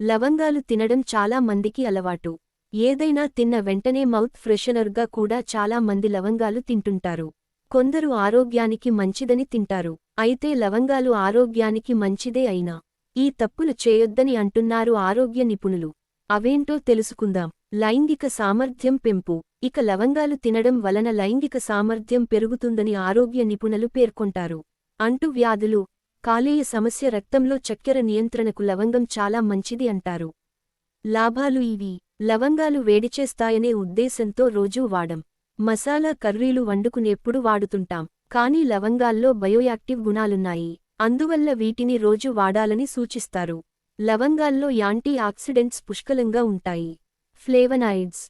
లవంగాలు తినడం చాలా మందికి అలవాటు. ఏదైనా తిన్న వెంటనే మౌత్ ఫ్రెషనర్గా కూడా చాలా మంది లవంగాలు తింటుంటారు. కొందరు ఆరోగ్యానికి మంచిదని తింటారు. అయితే లవంగాలు ఆరోగ్యానికి మంచిదే అయినా ఈ తప్పులు చేయొద్దని అంటున్నారు ఆరోగ్య నిపుణులు. అవేంటో తెలుసుకుందాం. లైంగిక సామర్థ్యం పెంపు. ఇక లవంగాలు తినడం వలన లైంగిక సామర్థ్యం పెరుగుతుందని ఆరోగ్య నిపుణులు పేర్కొంటారు. అంటు వ్యాధులు కాలేయ సమస్య రక్తంలో చక్కెర నియంత్రణకు లవంగం చాలా మంచిది అంటారు. లాభాలు ఇవి. లవంగాలు వేడిచేస్తాయనే ఉద్దేశంతో రోజూ వాడం. మసాలా కర్రీలు వండుకునేప్పుడు వాడుతుంటాం. కానీ లవంగాల్లో బయోయాక్టివ్ గుణాలున్నాయి. అందువల్ల వీటిని రోజు వాడాలని సూచిస్తారు. లవంగాల్లో యాంటీ ఆక్సిడెంట్స్ పుష్కలంగా ఉంటాయి. ఫ్లేవనాయిడ్స్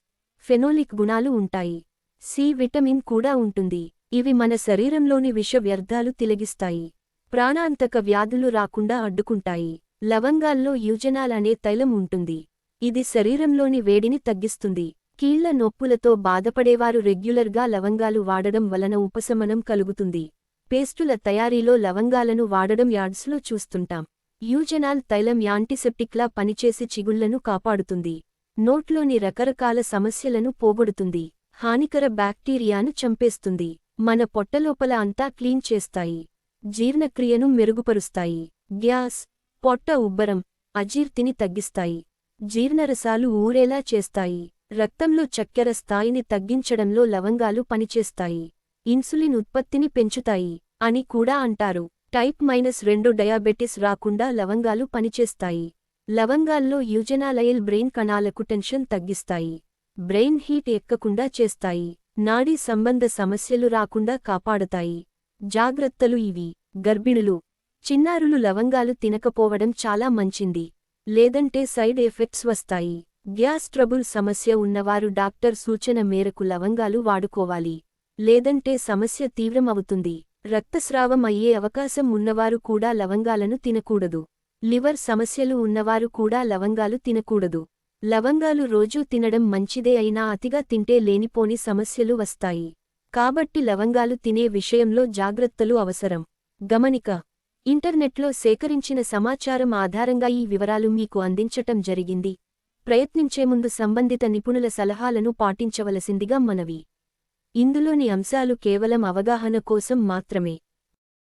ఫెనోలిక్ గుణాలు ఉంటాయి. సి విటమిన్ కూడా ఉంటుంది. ఇవి మన శరీరంలోని విష వ్యర్థాలు తిలగిస్తాయి. ప్రాణాంతక వ్యాధులు రాకుండా అడ్డుకుంటాయి. లవంగాల్లో యూజనాల్ అనే తైలం ఉంటుంది. ఇది శరీరంలోని వేడిని తగ్గిస్తుంది. కీళ్ళ నొప్పులతో బాధపడేవారు రెగ్యులర్గా లవంగాలు వాడడం వలన ఉపశమనం కలుగుతుంది. పేస్టుల తయారీలో లవంగాలను వాడడం యార్డ్స్లో చూస్తుంటాం. యూజనాల్ తైలం యాంటీసెప్టిక్లా పనిచేసి చిగుళ్ళను కాపాడుతుంది. నోట్లోని రకరకాల సమస్యలను పోగొడుతుంది. హానికర బ్యాక్టీరియాను చంపేస్తుంది. మన పొట్టలోపల అంతా క్లీన్ చేస్తాయి. జీర్ణక్రియను మెరుగుపరుస్తాయి. గ్యాస్ పొట్ట ఉబ్బరం అజీర్తిని తగ్గిస్తాయి. జీర్ణరసాలు ఊరేలా చేస్తాయి. రక్తంలో చక్కెర స్థాయిని తగ్గించడంలో లవంగాలు పనిచేస్తాయి. ఇన్సులిన్ ఉత్పత్తిని పెంచుతాయి అని కూడా అంటారు. టైప్ మైనస్ రెండు డయాబెటిస్ రాకుండా లవంగాలు పనిచేస్తాయి. లవంగాల్లో యూజనాలయల్ బ్రెయిన్ కణాలకు టెన్షన్ తగ్గిస్తాయి. బ్రెయిన్ హీట్ ఎక్కకుండా చేస్తాయి. నాడీ సంబంధ సమస్యలు రాకుండా కాపాడతాయి. జాగ్రత్తలు ఇవి. గర్భిణులు చిన్నారులు లవంగాలు తినకపోవడం చాలా మంచింది. లేదంటే సైడ్ ఎఫెక్ట్స్ వస్తాయి. గ్యాస్ ట్రబుల్ సమస్య ఉన్నవారు డాక్టర్ సూచన మేరకు లవంగాలు వాడుకోవాలి. లేదంటే సమస్య తీవ్రమవుతుంది. రక్తస్రావం అయ్యే అవకాశం ఉన్నవారు కూడా లవంగాలను తినకూడదు. లివర్ సమస్యలు ఉన్నవారు కూడా లవంగాలు తినకూడదు. లవంగాలు రోజూ తినడం మంచిదే అయినా అతిగా తింటే లేనిపోని సమస్యలు వస్తాయి. కాబట్టి లవంగాలు తినే విషయంలో జాగ్రత్తలు అవసరం. గమనిక ఇంటర్నెట్లో సేకరించిన సమాచారం ఆధారంగా ఈ వివరాలు మీకు అందించటం జరిగింది. ప్రయత్నించే ముందు సంబంధిత నిపుణుల సలహాలను పాటించవలసిందిగా మనవి. ఇందులోని అంశాలు కేవలం అవగాహన కోసం మాత్రమే.